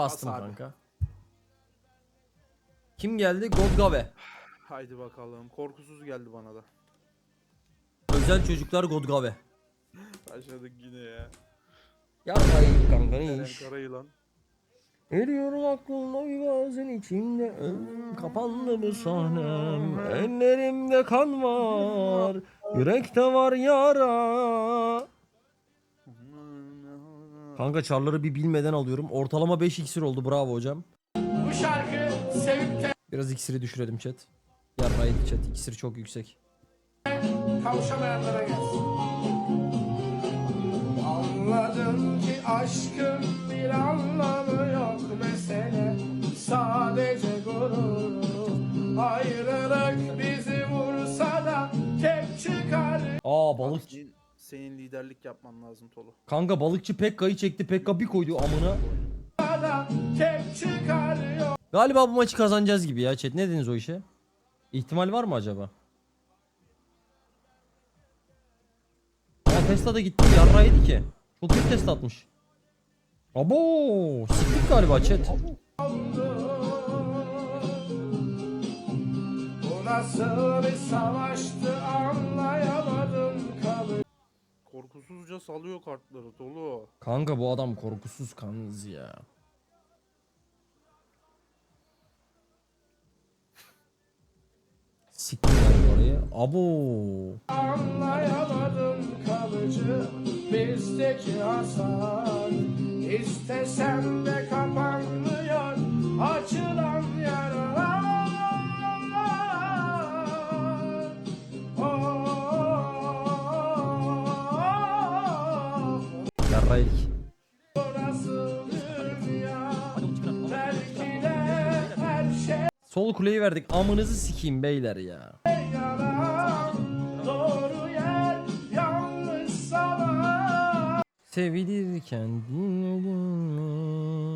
Bastım Bas abi. kanka. Kim geldi? Godgave. Haydi bakalım. Korkusuz geldi bana da. Özel çocuklar Godgave. Başladık yine ya. Yarmayın kanka ne Eren iş? Karayılan. Eriyor aklımda bazen içimde Ömrüm kapandı bu sahnem Ellerimde kan var Yürekte var yara Kanka çarları bir bilmeden alıyorum. Ortalama 5 iksir oldu bravo hocam. Bu şarkı sevip de Biraz iksiri düşürelim chat. Yarraydı chat iksir çok yüksek. kavuşamayanlara gelsin. Anladım ki aşkın bir anlamı yok mesele Sadece gurur Ayrılık bizi vursa da tek çıkar Aa balık. Senin, senin liderlik yapman lazım Tolu. Kanka balıkçı Pekka'yı çekti. Pekka bir koydu amına. Galiba bu maçı kazanacağız gibi ya chat. Ne dediniz o işe? İhtimal var mı acaba? Aa Tesla da gitti. Yarraydı ki. Çok iyi test atmış. Abo, siktik galiba chat. Bu nasıl bir savaştı Korkusuzca salıyor kartları Tolu. Kanka bu adam korkusuz kanız ya. Siktir orayı. Abo. Anlayamadım kalıcı bizdeki hasar İstesem de kapanmıyor açılan Şey Sol kuleyi verdik. Amınızı sikeyim beyler ya. Sevilirken dinledin mi?